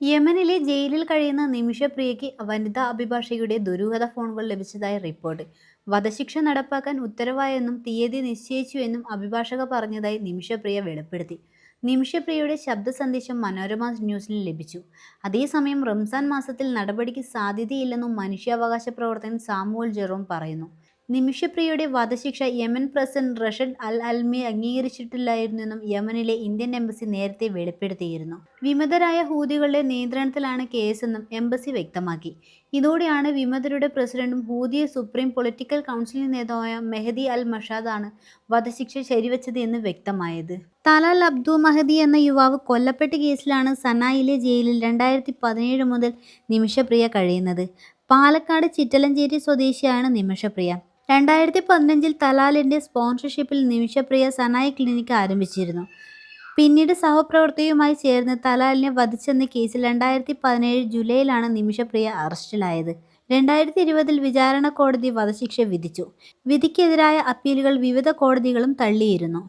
യമനിലെ ജയിലിൽ കഴിയുന്ന നിമിഷപ്രിയയ്ക്ക് വനിതാ അഭിഭാഷകയുടെ ദുരൂഹത ഫോണുകൾ ലഭിച്ചതായി റിപ്പോർട്ട്. വധശിക്ഷ നടപ്പാക്കാൻ ഉത്തരവായെന്നും തീയതി നിശ്ചയിച്ചുവെന്നും അഭിഭാഷക പറഞ്ഞതായി നിമിഷപ്രിയ വെളിപ്പെടുത്തി. നിമിഷപ്രിയയുടെ ശബ്ദ സന്ദേശം മനോരമ ന്യൂസിന് ലഭിച്ചു. അതേസമയം റംസാൻ മാസത്തിൽ നടപടിക്ക് സാധ്യതയില്ലെന്നും മനുഷ്യാവകാശ പ്രവർത്തകൻ സാമുവൽ ജെറോം പറയുന്നു. നിമിഷപ്രിയയുടെ വധശിക്ഷ യമൻ പ്രസിഡന്റ് റഷദ് അൽ അൽമി അംഗീകരിച്ചിട്ടില്ലായിരുന്നെന്നും യമനിലെ ഇന്ത്യൻ എംബസി നേരത്തെ വെളിപ്പെടുത്തിയിരുന്നു. വിമതരായ ഹൂതികളുടെ നിയന്ത്രണത്തിലാണ് കേസെന്നും എംബസി വ്യക്തമാക്കി. ഇതോടെയാണ് വിമതരുടെ പ്രസിഡന്റും ഹൂതിയ സുപ്രീം പൊളിറ്റിക്കൽ കൗൺസിൽ നേതാവായ മെഹദി അൽ മഷാദാണ് വധശിക്ഷ ശരിവച്ചത് എന്ന് വ്യക്തമായത്. തലാൽ അബ്ദു മഹദി എന്ന യുവാവ് കൊല്ലപ്പെട്ട കേസിലാണ് സനായിലെ ജയിലിൽ രണ്ടായിരത്തി പതിനേഴ് മുതൽ നിമിഷപ്രിയ കഴിയുന്നത്. പാലക്കാട് ചിറ്റലഞ്ചേരി സ്വദേശിയാണ് നിമിഷപ്രിയ. രണ്ടായിരത്തി പതിനഞ്ചിൽ തലാലിന്റെ സ്പോൺസർഷിപ്പിൽ നിമിഷപ്രിയ സനായി ക്ലിനിക്ക് ആരംഭിച്ചിരുന്നു. പിന്നീട് സഹപ്രവർത്തകയുമായി ചേർന്ന് തലാലിനെ വധിച്ചെന്ന കേസിൽ രണ്ടായിരത്തി പതിനേഴ് ജൂലൈയിലാണ് നിമിഷപ്രിയ അറസ്റ്റിലായത്. രണ്ടായിരത്തി ഇരുപതിൽ വിചാരണ കോടതി വധശിക്ഷ വിധിച്ചു. വിധിക്കെതിരായ അപ്പീലുകൾ വിവിധ കോടതികളും തള്ളിയിരുന്നു.